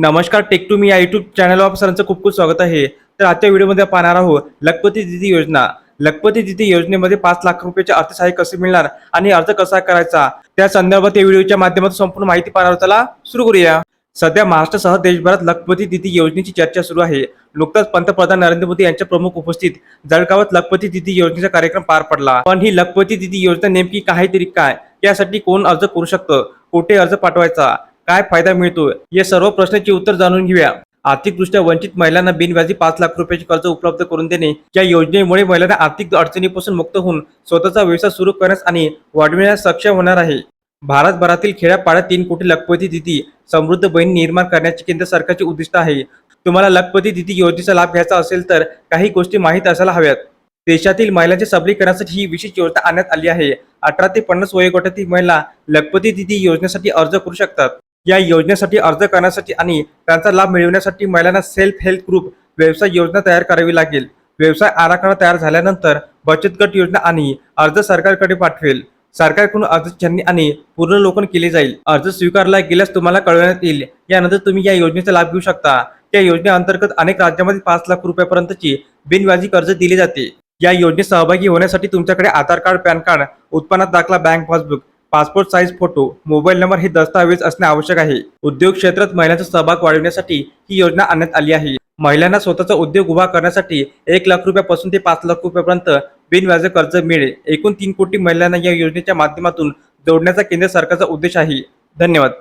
नमस्कार take to me या YouTube चॅनलवर सरांचं खूप खूप स्वागत आहे. तर आजच्या व्हिडिओमध्ये पाहणार आहोत लखपती दिदी योजना. लखपती दिदी योजनेमध्ये पाच लाख रुपयाचे अर्थसहाय्य कसे मिळणार आणि अर्ज कसा करायचा? त्या संदर्भात या व्हिडिओच्या माध्यमातून संपूर्ण माहिती पाहणार चला सुरू करूया. सध्या महाराष्ट्रासह देशभरात लखपती दिदी योजनेची चर्चा सुरू आहे. नुकताच पंतप्रधान नरेंद्र मोदी यांच्या प्रमुख उपस्थित जळगावात लखपती दिदी योजनेचा कार्यक्रम पार पडला. पण ही लखपती दिदी योजना नेमकी काय तरी काय? यासाठी कोण अर्ज करू शकतं? कुठे अर्ज पाठवायचा? काय फायदा मिळतो? या सर्व प्रश्नांची उत्तर जाणून घेऊया. आर्थिकदृष्ट्या वंचित महिलांना बिनव्याजी पाच लाख रुपयाचे कर्ज उपलब्ध करून देणे या योजनेमुळे महिलांना आर्थिक अडचणीपासून मुक्त होऊन स्वतःचा व्यवसाय सुरू करण्यास आणि वाढविण्यास सक्षम होणार आहे. भारतभरातील खेड्यापाड्यात तीन कोटी लखपती दिदी समृद्ध बहीण निर्माण करण्याचे केंद्र सरकारचे उद्दिष्ट आहे. तुम्हाला लखपती दिदी योजनेचा लाभ घ्यायचा असेल तर काही गोष्टी माहीत असायला हव्यात. देशातील महिलांचे सबलीकरणासाठी ही विशेष योजना आणण्यात आली आहे. अठरा ते पन्नास वयोगटातील महिला लखपती दिदी योजनेसाठी अर्ज करू शकतात. या योजनेसाठी अर्ज करण्यासाठी आणि त्यांचा लाभ मिळवण्यासाठी महिलांना सेल्फ हेल्प ग्रुप व्यवसाय योजना तयार करावी लागेल. व्यवसाय आराखडा तयार झाल्यानंतर बचत गट योजना आणि अर्ज सरकारकडे पाठवेल. सरकारकडून अर्ज छाननी आणि पूर्णलोकन केले जाईल. अर्ज स्वीकारला गेल्यास तुम्हाला कळवण्यात येईल. यानंतर तुम्ही या योजनेचा लाभ घेऊ शकता. या योजनेअंतर्गत अनेक राज्यामध्ये पाच लाख रुपयापर्यंतची बिनव्याजी कर्ज दिले जाते. या योजनेत सहभागी होण्यासाठी तुमच्याकडे आधार कार्ड पॅन कार्ड उत्पन्नात दाखला bank passbook passport size photo mobile number हे दस्तावेज असणे आवश्यक आहे. उद्योग क्षेत्रात महिलांचा सहभाग वाढवण्यासाठी ही योजना आणण्यात आली आहे. महिलांना स्वतःचा उद्योग उभा करण्यासाठी एक लाख रुपयापासून ते पाच लाख रुपयापर्यंत बिनव्याज कर्ज मिळेल. एकूण तीन कोटी महिलांना या योजनेच्या माध्यमातून जोडण्याचा केंद्र सरकारचा उद्देश आहे. धन्यवाद.